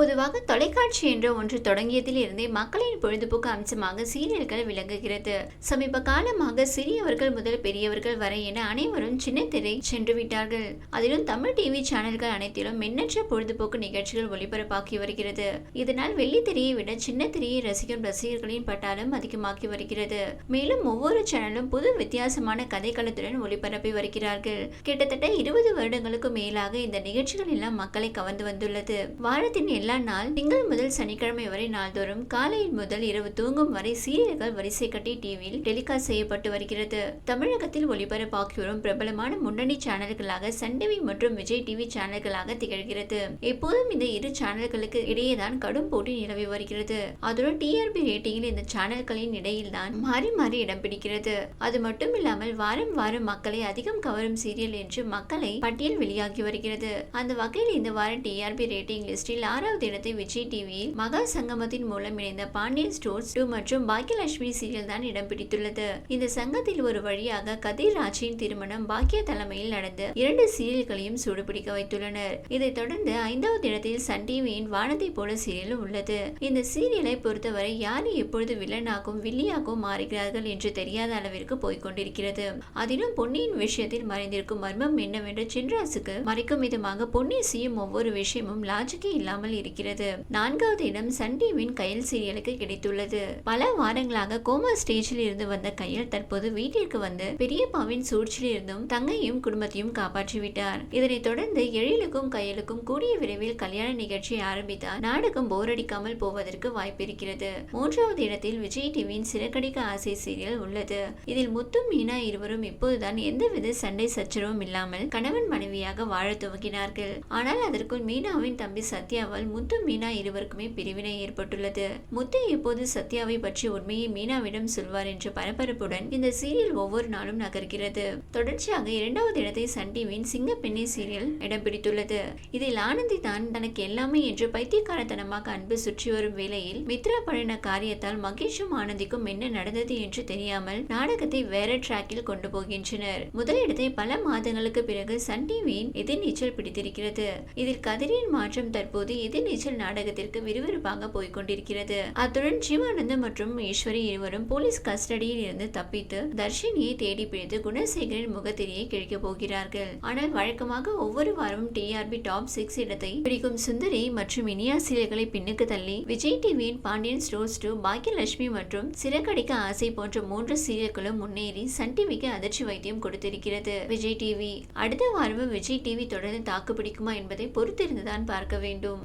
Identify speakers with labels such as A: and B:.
A: பொதுவாக தொலைக்காட்சி என்ற ஒன்று தொடங்கியதில் இருந்தே மக்களின் பொழுதுபோக்கு அம்சமாக சீரியல்கள் விளங்குகிறது சமீப காலமாக சிறியவர்கள் முதல் பெரியவர்கள் வரை என அனைவரும் சின்ன திரை சென்று விட்டார்கள் அதிலும் தமிழ் டிவி சேனல்கள் அனைத்திலும் மின்னற்ற பொழுதுபோக்கு நிகழ்ச்சிகள் ஒளிபரப்பாக்கி வருகிறது இதனால் வெள்ளித்திரையை விட சின்ன திரையை ரசிக்கும் ரசிகர்களின் பட்டாலும் அதிகமாகி வருகிறது மேலும் ஒவ்வொரு சேனலும் புது வித்தியாசமான கதைக்களத்துடன் ஒளிபரப்பி வருகிறார்கள் கிட்டத்தட்ட இருபது வருடங்களுக்கு மேலாக இந்த நிகழ்ச்சிகள் எல்லாம் மக்களை கவர்ந்து வந்துள்ளது வாரத்தின் எல்லா எல்லா நாள் திங்கள் முதல் சனிக்கிழமை வரை நாள்தோறும் காலையில் முதல் இரவு தூங்கும் வரை சீரியல்கள் வரிசை கட்டி டிவியில் டெலிகாஸ்ட் செய்யப்பட்டு வருகிறது தமிழகத்தில் ஒளிபரப்பாக்கி வரும் பிரபலமான முன்னணி சேனல்களாக சன் டிவி மற்றும் விஜய் டிவி சேனல்களாக திகழ்கிறது எப்போதும் இந்த இரு சேனல்களுக்கு இடையேதான் கடும் போட்டி நிலவி வருகிறது அதோடு டிஆர்பி ரேட்டிங்கில் இந்த சேனல்களின் இடையில் தான் மாறி மாறி இடம் பிடிக்கிறது அது மட்டும் இல்லாமல் வாரம் வாரம் மக்களை அதிகம் கவரும் சீரியல் என்று மக்களை பட்டியல் வெளியாகி வருகிறது அந்த வகையில் இந்த வாரம் டிஆர்பி ரேட்டிங் லிஸ்டில் ஆறாவது பத்தாவது விஜய் டிவியில் மகா சங்கமத்தின் மூலம் இணைந்த பாண்டியன் ஸ்டோர்ஸ் டூ மற்றும் பாக்கியலட்சுமி சீரியல் தான் இடம் பிடித்துள்ளது இந்த சங்கத்தில் ஒரு வழியாக கதிர் ராஜின் திருமணம் பாக்கிய தலைமையில் நடந்து இரண்டு சீரியல்களையும் சூடுபிடிக்க வைத்துள்ளனர் இதைத் தொடர்ந்து ஐந்தாவது இடத்தில் சன் டிவியின் வானத்தை போல சீரியல் உள்ளது இந்த சீரியலை பொறுத்தவரை யாரை எப்பொழுது வில்லனாகவும் வில்லியாகவும் மாறுகிறார்கள் என்று தெரியாத அளவிற்கு போய்கொண்டிருக்கிறது அதிலும் பொன்னியின் விஷயத்தில் மறைந்திருக்கும் மர்மம் என்னவென்று சின்ராசுக்கு மறைக்கும் விதமாக பொன்னி செய்யும் ஒவ்வொரு விஷயமும் லாஜிக்கே இல்லாமல் இருக்கிறது நான்காவது இடம் சன் டிவியின் கையல் சீரியலுக்கு கிடைத்துள்ளது பல வாரங்களாக கோமா ஸ்டேஜில் இருந்து வந்த கையல் தற்போது வீட்டிற்கு வந்து பெரியப்பாவின் சூழ்ச்சியில் இருந்தும் தங்கையும் குடும்பத்தையும் காப்பாற்றிவிட்டார் இதனைத் தொடர்ந்து எழிலுக்கும் கையலுக்கும் கூடிய விரைவில் கல்யாண நிகழ்ச்சியை ஆரம்பித்தால் நாடகம் போரடிக்காமல் போவதற்கு வாய்ப்பிருக்கிறது மூன்றாவது இடத்தில் விஜய் டிவியின் சிறக்கடிக்க ஆசை சீரியல் உள்ளது இதில் முத்தும் மீனா இருவரும் இப்போதுதான் எந்தவித சண்டை சச்சரவும் இல்லாமல் கணவன் மனைவியாக வாழ துவங்கினார்கள் ஆனால் அதற்குள் மீனாவின் தம்பி சத்யாவால் முத்து மீனா இருவருக்குமே பிரிவினை ஏற்பட்டுள்ளது முத்து இப்போது சத்யாவை பற்றி உண்மையை மீனாவிடம் சொல்வார் என்ற பரபரப்புடன் இந்த சீரியல் ஒவ்வொரு நாளும் நகர்கிறது தொடர்ச்சியாக இரண்டாவது இடத்தை சண்டிவின் சிங்க பெண்ணை சீரியல் இடம் பிடித்துள்ளது இதில் ஆனந்தி தான் தனக்கு எல்லாமே என்று பைத்தியக்காரத்தனமாக அன்பு சுற்றி வரும் வேளையில் மித்ரா பழன காரியத்தால் மகேஷும் ஆனந்திக்கும் என்ன நடந்தது என்று தெரியாமல் நாடகத்தை வேற டிராக்கில் கொண்டு போகின்றனர் முதலிடத்தை பல மாதங்களுக்கு பிறகு சண்டிவின் டிவியின் எதிர்நீச்சல் பிடித்திருக்கிறது இதில் கதிரின் மாற்றம் தற்போது எதிர் நீச்சல் நாடகத்திற்கு விறுவிறுப்பாக போய்கொண்டிருக்கிறது அத்துடன் சிவானந்தம் மற்றும் ஈஸ்வரி இருவரும் போலீஸ் கஸ்டடியில் இருந்து தப்பித்து தர்ஷினியை தேடி பிடித்து குணசேகரின் முகத்திரையை கிழிக்க போகிறார்கள் ஆனால் வழக்கமாக ஒவ்வொரு வாரமும் டிஆர்பி டாப் சிக்ஸ் இடத்தை பிடிக்கும் சுந்தரி மற்றும் இனியா சீரியல்களை பின்னுக்கு தள்ளி விஜய் டிவியின் பாண்டியன் ஸ்டோர்ஸ் டூ பாக்கியலட்சுமி மற்றும் சிறகடிக்க ஆசை போன்ற மூன்று சீரியல்களும் முன்னேறி சன் டிவிக்கு அதிர்ச்சி வைத்தியம் கொடுத்திருக்கிறது விஜய் டிவி அடுத்த வாரமும் விஜய் டிவி தொடர்ந்து தாக்குப்பிடிக்குமா என்பதை பொறுத்திருந்துதான் பார்க்க வேண்டும்